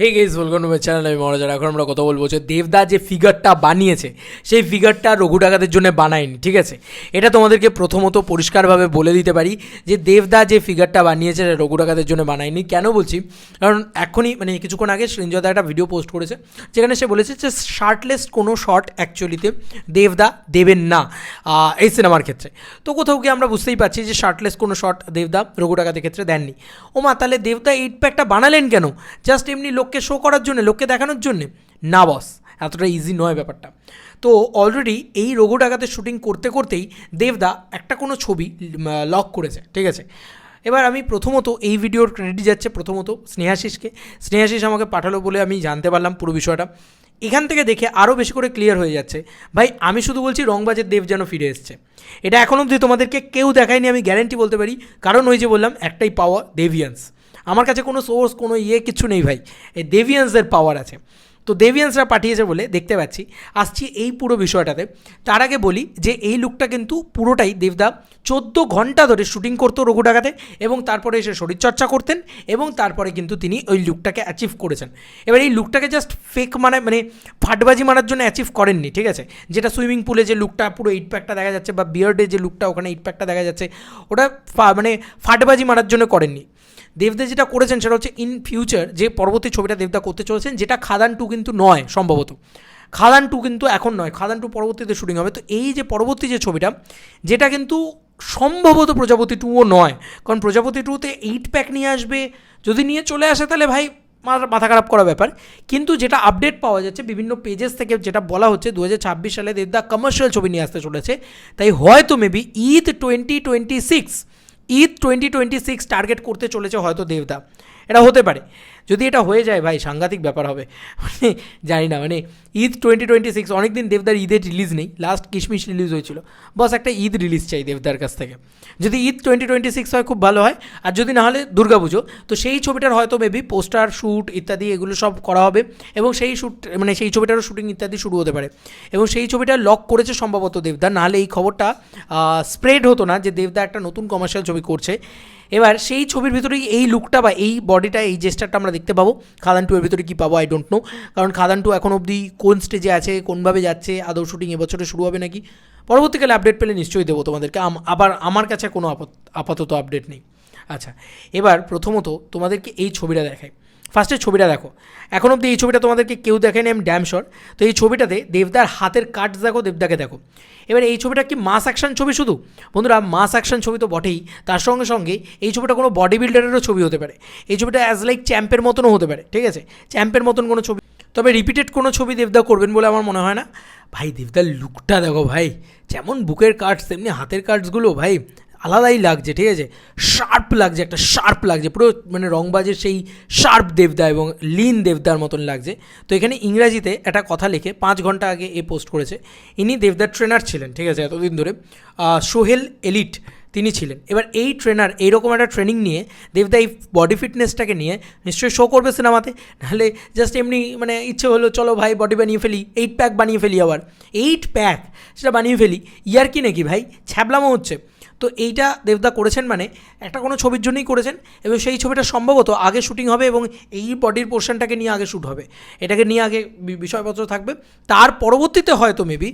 Hey guys welcome to channel আমি মহারাজার এখন আমরা কথা বলব যে দেবদা যে ফিগারটা বানিয়েছে, সেই ফিগারটা রঘু ডাকাতের জন্য বানায়নি, ঠিক আছে? এটা তোমাদেরকে প্রথমত পরিষ্কারভাবে বলে দিতে পারি যে দেবদা যে ফিগারটা বানিয়েছে সেটা রঘু ডাকাতের জন্য বানায়নি। কেন বলছি? কারণ এখনই মানে কিছুক্ষণ আগে সৃঞ্জদা একটা ভিডিও পোস্ট করেছে, যেখানে সে বলেছে যে শার্টলেস কোনো শর্ট অ্যাকচুয়ালিতে দেবদা দেবেন না এই সিনেমার ক্ষেত্রে। তো কোথাও গিয়ে আমরা বুঝতেই পারছি যে শার্টলেস কোনো শর্ট দেবদা রঘু ডাকাতের ক্ষেত্রে দেননি। ও মা তাহলে দেবদা এইট প্যাকটা বানালেন কেন? জাস্ট এমনি লোককে শো করার জন্য, লোককে দেখানোর জন্য? না বস এতটা ইজি নয় ব্যাপারটা। তো অলরেডি এই রঘু ডাকাতের শুটিং করতে করতেই দেবদা একটা কোনো ছবি লক করেছে, ঠিক আছে? এবার আমি প্রথমত এই ভিডিওর ক্রেডিট যাচ্ছে প্রথমত স্নেহাশিসকে। স্নেহাশিস আমাকে পাঠালো বলে আমি জানতে পারলাম পুরো বিষয়টা। এখান থেকে দেখে আরও বেশি করে ক্লিয়ার হয়ে যাচ্ছে, ভাই, আমি শুধু বলছি রংবাজের দেব যেন ফিরে এসছে। এটা এখন অবধি তোমাদেরকে কেউ দেখায়নি, আমি গ্যারেন্টি বলতে পারি। কারণ ওই যে বললাম, একটাই পাওয়া দেভিয়ান্স আমার কাছে কোনো সোর্স কোনো ইয়ে কিছু নেই ভাই। এই দেভিয়ান্সের পাওয়ার আছে। তো দেভিয়ান্সরা পাঠিয়েছে বলে দেখতে পাচ্ছি। আসছি এই পুরো বিষয়টাতে। তার আগে বলি যে এই লুকটা কিন্তু পুরোটাই দেবদা চোদ্দ ঘণ্টা ধরে শুটিং করতো রঘু ডাকাতে এবং তারপরে এসে শরীরচর্চা করতেন এবং তারপরে কিন্তু তিনি ওই লুকটাকে অ্যাচিভ করেছেন। এবার এই লুকটাকে জাস্ট ফেক মানে মানে ফাটবাজি মারার জন্য অ্যাচিভ করেননি, ঠিক আছে? যেটা সুইমিং পুলে যে লুকটা পুরো এইট প্যাকটা দেখা যাচ্ছে বা বিয়ার্ডে যে লুকটা ওখানে এইট প্যাকটা দেখা যাচ্ছে, ওটা মানে ফাটবাজি মারার জন্য করেননি। দেবদা যেটা করেছেন সেটা হচ্ছে ইন ফিউচার যে পরবর্তী ছবিটা দেবদা করতে চলেছেন, যেটা খাদান টু কিন্তু নয় সম্ভবত। খাদান টু কিন্তু এখন নয়, খাদান টু পরবর্তীতে শুটিং হবে। তো এই যে পরবর্তী যে ছবিটা, যেটা কিন্তু সম্ভবত প্রজাপতি টুও নয়। কারণ প্রজাপতি টুতে এইট প্যাক নিয়ে আসবে, যদি নিয়ে চলে আসে তাহলে ভাই মাথা খারাপ করা ব্যাপার। কিন্তু যেটা আপডেট পাওয়া যাচ্ছে, বিভিন্ন পেজেস থেকে যেটা বলা হচ্ছে দু হাজার ছাব্বিশ সালে দেবদা কমার্শিয়াল ছবি নিয়ে আসতে চলেছে। তাই হয়তো maybe Eid twenty twenty six Eid twenty twenty six target করতে চলেছে হয়তো দেবদা। এটা হতে পারে। যদি এটা হয়ে যায়, ভাই, সাংঘাতিক ব্যাপার হবে। মানে জানি না মানে ঈদ টোয়েন্টি টোয়েন্টি সিক্স অনেক দিন দেবদার ঈদের রিলিজ নেই লাস্ট কিশমিশ রিলিজ হয়েছিল। বস, একটা ঈদ রিলিজ চাই দেবদার কাছ থেকে। যদি ঈদ টোয়েন্টি টোয়েন্টি সিক্স হয়, খুব ভালো হয়, আর যদি না হলে দুর্গাপুজো তো সেই ছবিটার হয়তো মেবি পোস্টার শ্যুট ইত্যাদি এগুলো সব করা হবে, এবং সেই শ্যুট মানে সেই ছবিটারও শুটিং ইত্যাদি শুরু হতে পারে। এবং সেই ছবিটা লক করেছে সম্ভবত দেবদা নাহলে এই খবরটা স্প্রেড হতো না যে দেবদা একটা নতুন কমার্শিয়াল ছবি করছে। এবার সেই ছবির ভিতরেই এই লুকটা বা এই বডিটা এই জেস্টারটা আমরা দেখতে পাবো। খাদান টু এর ভিতরে কী পাবো আই ডোন্ট নো কারণ খাদান টু এখন অবধি কোন স্টেজে আছে, কোনভাবে যাচ্ছে, আদৌ শুটিং এবছরে শুরু হবে নাকি? পরবর্তীকালে আপডেট পেলে নিশ্চয়ই দেবো তোমাদেরকে। আবার আমার কাছে কোনো আপাত- আপাতত আপডেট নেই। আচ্ছা এবার প্রথমত তোমাদেরকে এই ছবিটা দেখাই। ফার্স্টে ছবিটা দেখো। এখন অবধি এই ছবিটা তোমাদেরকে কেউ দেখেনি আমি ড্যাম শর তো এই ছবিটাতে দেবদার হাতের কাটস দেখো, দেবদাকে দেখো। এবার এই ছবিটা কি মাস অ্যাকশন ছবি শুধু? বন্ধুরা মাস অ্যাকশন ছবি তো বটেই। তার সঙ্গে সঙ্গে এই ছবিটা কোনো বডি বিল্ডারেরও ছবি হতে পারে। এই ছবিটা অ্যাজ লাইক চ্যাম্পের মতনও হতে পারে, ঠিক আছে? চ্যাম্পের মতন কোনো ছবি। তবে রিপিটেড কোনো ছবি দেবদা করবেন বলে আমার মনে হয় না। ভাই, দেবদার লুকটা দেখো ভাই। যেমন বুকের কার্ডস তেমনি হাতের কার্ডসগুলো ভাই। আলাদাই লাগছে, ঠিক আছে? শার্প লাগছে, একটা শার্প লাগছে, পুরো মানে রংবাজের সেই শার্প দেবদা এবং লিন দেবদার মতন লাগছে। তো এখানে ইংরাজিতে একটা কথা লিখে পাঁচ ঘণ্টা আগে এ পোস্ট করেছে। ইনি দেবদার ট্রেনার ছিলেন, ঠিক আছে, এতদিন ধরে। সোহেল এলিট তিনি ছিলেন। এবার এই ট্রেনার এইরকম একটা ট্রেনিং নিয়ে দেবদা এই বডি ফিটনেসটাকে নিয়ে নিশ্চয়ই শো করবে সিনেমাতে। নাহলে জাস্ট এমনি মানে ইচ্ছে হলো, চলো ভাই, বডি বানিয়ে ফেলি এইট প্যাক বানিয়ে ফেলি আবার। এইট প্যাক সেটা বানিয়ে ফেলি, ইয়ার কি নাকি ভাই? ছ্যাবলামো হচ্ছে। তো এইটা দেবদা করেছেন মানে একটা কোনো ছবির জন্যই করেছেন, এবং সেই ছবিটা সম্ভবত আগে শুটিং হবে এবং এই বডির পোর্শনটাকে নিয়ে আগে শ্যুট হবে। এটাকে নিয়ে আগে বিষয়পত্র থাকবে। তার পরবর্তীতে হয়তো মেবি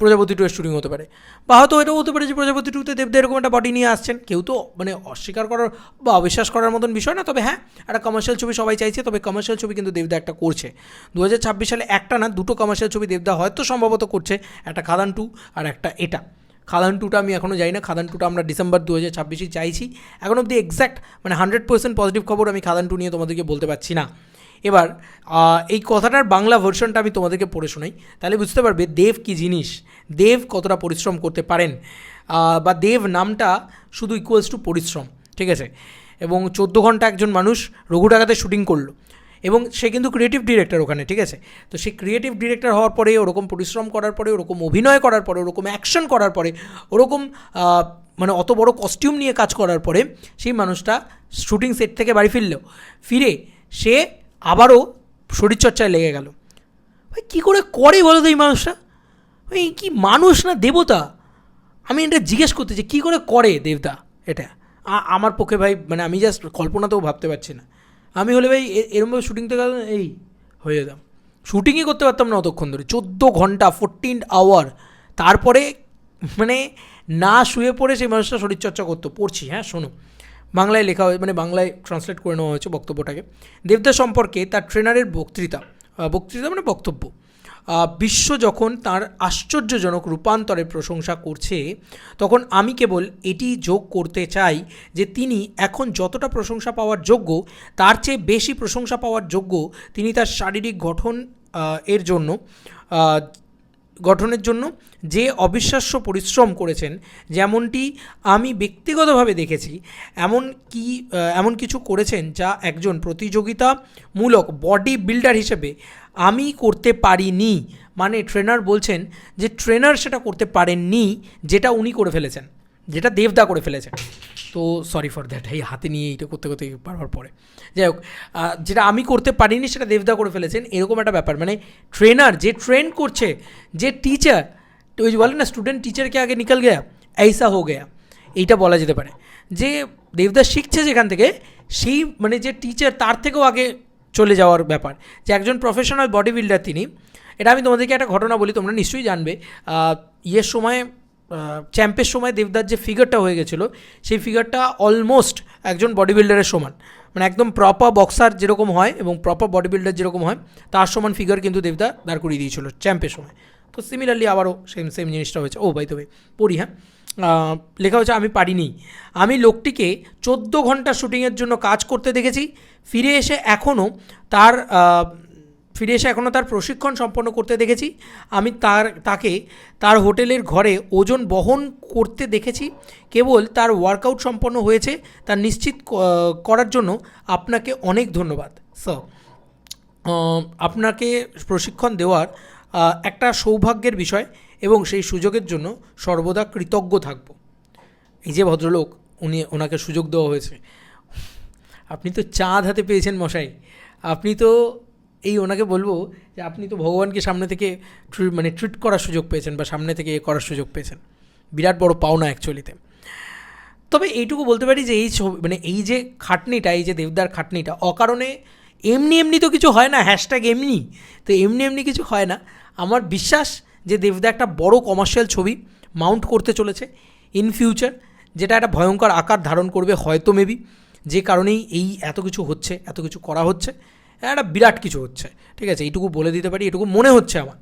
প্রজাপতি টু শুটিং হতে পারে। বা হয়তো এটাও হতে পারে যে প্রজাপতি টুতে দেবদা এরকম একটা বডি নিয়ে আসছেন। কেউ তো মানে অস্বীকার করার বা অবিশ্বাস করার মতন বিষয় না, তবে হ্যাঁ একটা কমার্শিয়াল ছবি সবাই চাইছে, তবে কমার্শিয়াল ছবি কিন্তু দেবদা একটা করছে। দু হাজার ছাব্বিশ সালে একটা না, দুটো কমার্শিয়াল ছবি দেবদা হয়তো সম্ভবত করছে, একটা খাদান টু আর একটা এটা। খাদান টুটা আমি এখনও যাই না। খাদান টুটা আমরা ডিসেম্বর দু হাজার ছাব্বিশে চাইছি। এখন অবধি এক্স্যাক্ট মানে হান্ড্রেড পার্সেন্ট পজিটিভ খবর আমি খাদান টু নিয়ে তোমাদেরকে বলতে পারছি না। এবার এই কথাটার বাংলা ভার্সনটা আমি তোমাদেরকে পড়ে শোনাই। তাহলে বুঝতে পারবে দেব কি জিনিস? দেব কতটা পরিশ্রম করতে পারেন? বা দেব নামটা শুধু ইকুয়ালস টু পরিশ্রম, ঠিক আছে? এবং চোদ্দ ঘণ্টা একজন মানুষ রঘু ডাকাতে শুটিং করল। এবং সে কিন্তু ক্রিয়েটিভ ডিরেক্টর ওখানে, ঠিক আছে? তো সেই ক্রিয়েটিভ ডিরেক্টর হওয়ার পরে, ওরকম পরিশ্রম করার পরে, ওরকম অভিনয় করার পরে, ওরকম অ্যাকশন করার পরে, ওরকম মানে অত বড় কস্টিউম নিয়ে কাজ করার পরে, সেই মানুষটা শুটিং সেট থেকে বাড়ি ফিরলেও ফিরে সে আবারও শরীরচর্চায় লেগে গেল। ভাই, কী করে করে বলো তো এই মানুষটা? ভাই, কি মানুষ না দেবতা? আমি এটা জিজ্ঞেস করতে চাই, কী করে করে দেবতা এটা? আমার পক্ষে ভাই মানে আমি জাস্ট কল্পনাতেও ভাবতে পারছি না। আমি হলে ভাই এরমভাবে শুটিং থেকে এই হয়ে যেতাম। শুটিংই করতে পারতাম না অতক্ষণ ধরে, চোদ্দ ঘণ্টা ফোরটিন আওয়ার তারপরে মানে না শুয়ে পড়ে সেই মানুষটা শরীরচর্চা করতো। পড়ছি হ্যাঁ শোনো। বাংলায় লেখা হয়েছে মানে বাংলায় ট্রান্সলেট করে নেওয়া হয়েছে বক্তব্যটাকে। দেবদাস সম্পর্কে তার ট্রেনারের বক্তৃতা। বক্তৃতা মানে বক্তব্য। বিশ্ব যখন তার আশ্চর্যজনক রূপান্তরের প্রশংসা করছে, তখন আমি কেবল এটি যোগ করতে চাই যে তিনি এখন যতটা প্রশংসা পাওয়ার যোগ্য, তার চেয়ে বেশি প্রশংসা পাওয়ার যোগ্য তিনি তার শারীরিক গঠন এর জন্য গঠনের জন্য যে অবিশ্বাস্য পরিশ্রম করেছেন, যেমনটি আমি ব্যক্তিগতভাবে দেখেছি, এমন কি এমন কিছু করেছেন যা একজন প্রতিযোগিতামূলক বডি বিল্ডার হিসেবে আমি করতে পারিনি। মানে ট্রেনার বলছেন যে ট্রেনার সেটা করতে পারেননি, যেটা উনি করে ফেলেছেন, যেটা দেবদা করে ফেলেছেন। তো সরি ফর দ্যাট এই হাতে নিয়ে এইটা করতে করতে বারবার পরে। যাই হোক যেটা আমি করতে পারিনি, সেটা দেবদা করে ফেলেছেন, এরকম একটা ব্যাপার। মানে ট্রেনার যে ট্রেন করছে, যে টিচার ওই যে বলে না স্টুডেন্ট টিচারকে আগে নিকল গেয়া, এইসা হো গেয়া, এইটা বলা যেতে পারে। যে দেবদা শিখছে যেখান থেকে, সেই মানে যে টিচার তার থেকেও আগে চলে যাওয়ার ব্যাপার। যে একজন প্রফেশনাল বডি বিল্ডার তিনি, এটা আমি তোমাদেরকে একটা ঘটনা বলি, তোমরা নিশ্চয়ই জানবে। ইয়ের সময় চ্যাম্পের সময় দেবদার যে ফিগারটা হয়ে গেছিল, সেই ফিগারটা অলমোস্ট একজন বডি বিল্ডারের সমান। মানে একদম প্রপার বক্সার যেরকম হয় এবং প্রপার বডি বিল্ডার যেরকম হয়, তার সমান ফিগার কিন্তু দেবদা দাঁড় করিয়ে দিয়েছিল চ্যাম্পের সময়। তো সিমিলারলি আবারও সেম সেম জিনিসটা হয়েছে। ও বাই তবে পড়ি হ্যাঁ? লেখা হচ্ছে আমি পারিনি। আমি লোকটিকে চোদ্দ ঘণ্টা শুটিংয়ের জন্য কাজ করতে দেখেছি। ফিরে এসে এখনও তার ফিরে এসে এখনও তার প্রশিক্ষণ সম্পন্ন করতে দেখেছি। আমি তার তাকে তার হোটেলের ঘরে ওজন বহন করতে দেখেছি। কেবল তার ওয়ার্কআউট সম্পন্ন হয়েছে। তার নিশ্চিত করার জন্য আপনাকে অনেক ধন্যবাদ আহ, আপনাকে প্রশিক্ষণ দেওয়ার একটা সৌভাগ্যের বিষয়। এবং সেই সুযোগের জন্য সর্বদা কৃতজ্ঞ থাকব। এই যে ভদ্রলোক, উনি ওনাকে সুযোগ দেওয়া হয়েছে। আপনি তো চাঁদ হাতে পেয়েছেন মশাই। আপনি তো এই ওনাকে বলব যে আপনি তো ভগবানকে সামনে থেকে মানে ট্রিট করার সুযোগ পেয়েছেন বা সামনে থেকে এ করার সুযোগ পেয়েছেন। বিরাট বড় পাওনা অ্যাকচুয়ালিতে। তবে এইটুকু বলতে পারি যে এই ছবি মানে এই যে খাটনিটা, এই যে দেবদার খাটনিটা, অকারণে এমনি এমনি তো কিছু হয় না হ্যাশট্যাগ এমনি। তো এমনি এমনি কিছু হয় না। আমার বিশ্বাস যে দেবদা একটা বড় কমার্শিয়াল ছবি মাউন্ট করতে চলেছে ইন ফিউচার যেটা একটা ভয়ঙ্কর আকার ধারণ করবে, হয়তো মেবি যে কারণেই এই এত কিছু হচ্ছে, এত কিছু করা হচ্ছে, একটা বিরাট কিছু হচ্ছে, ঠিক আছে? এইটুকু বলে দিতে পারি, এটুকু মনে হচ্ছে আমার,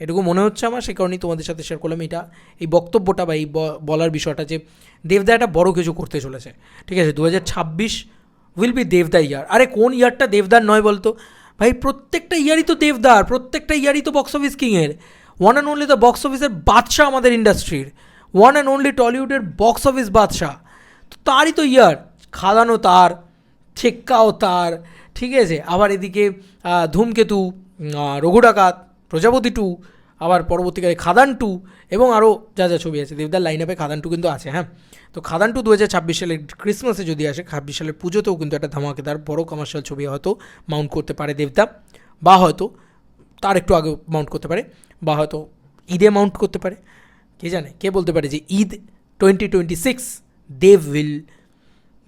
এটুকু মনে হচ্ছে আমার সেই কারণেই তোমাদের সাথে শেয়ার করলাম এটা এই বক্তব্যটা বা এই বলার বিষয়টা যে দেবদা একটা বড় কিছু করতে চলেছে, ঠিক আছে? দু হাজার ছাব্বিশ উইল বি দেবদা ইয়ার আরে, কোন ইয়ারটা দেবদার নয় বলতো? ভাই, প্রত্যেকটা ইয়ারই তো দেবদার প্রত্যেকটা ইয়ারই তো box office কিংয়ের one and only the box অফিসের বাদশাহ আমাদের ইন্ডাস্ট্রির ওয়ান অ্যান্ড অনলি টলিউডের বক্স অফিস বাদশাহ। তো তারই তো ইয়ার খাদানো তার ছেক্কাও তার, ঠিক আছে? আবার এদিকে ধূমকেতু রঘু ডাকাত, প্রজাপতি টু আবার পরবর্তীকালে খাদান টু এবং আরও যা যা ছবি আছে, দেবদার লাইন আপে খাদান টু কিন্তু আছে হ্যাঁ? তো খাদান টু দু হাজার ছাব্বিশ সালের ক্রিসমাসে যদি আসে, ছাব্বিশ সালের পুজোতেও কিন্তু একটা ধামাকেদার বড় কমার্শিয়াল ছবি হয়তো মাউন্ট করতে পারে দেবদা, বা হয়তো তার একটু আগে মাউন্ট করতে পারে। বা হয়তো ঈদে মাউন্ট করতে পারে। কে জানে? কে বলতে পারে যে Eid twenty twenty six Dev will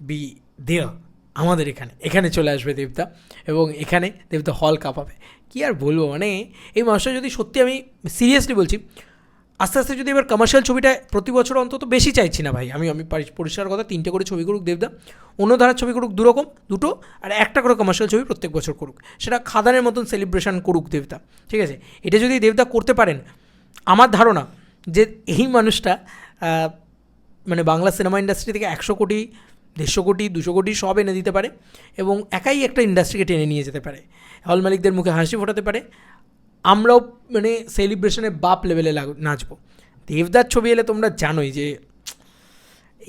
be there আমাদের এখানে। এখানে চলে আসবে দেবদা এবং এখানে দেবদা হল কাঁপাবে। কী আর বলব মানে এই মাসটা যদি সত্যি আমি সিরিয়াসলি বলছি আস্তে আস্তে যদি এবার কমার্শিয়াল ছবিটা প্রতি বছর অন্তত বেশি চাইছি না ভাই। আমি আমি পারি- পরিষ্কার কথা, তিনটে করে ছবি করুক দেবদা। অন্য ধারার ছবি করুক দুরকম, দুটো, আর একটা করে কমার্শিয়াল ছবি প্রত্যেক বছর করুক। সেটা খাদানের মতন সেলিব্রেশন করুক দেবদা, ঠিক আছে? এটা যদি দেবদা করতে পারেন, আমার ধারণা যে এই মানুষটা মানে বাংলা সিনেমা ইন্ডাস্ট্রি থেকে একশো কোটি, দেড়শো কোটি, দুশো কোটি সব এনে দিতে পারে এবং একাই একটা ইন্ডাস্ট্রিকে টেনে নিয়ে যেতে পারে। হল মালিকদের মুখে হাসি ফোটাতে পারে আমরাও মানে সেলিব্রেশনের বাপ লেভেলে লাগ নাচবো। দেবদার ছবি এলে তোমরা জানোই যে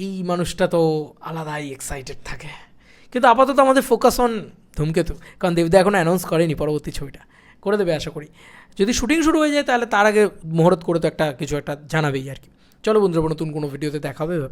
এই মানুষটা তো আলাদাই এক্সাইটেড থাকে। কিন্তু আপাতত আমাদের ফোকাস অন ধূমকেতু, কারণ দেবদা এখনও অ্যানাউন্স করেনি পরবর্তী ছবিটা। করে দেবে আশা করি। যদি শুটিং শুরু হয়ে যায় তাহলে তার আগে মুহূর্ত করে তো একটা কিছু একটা জানাবেই আর কি। চলো বন্ধুরা, নতুন কোনো ভিডিওতে দেখা হবে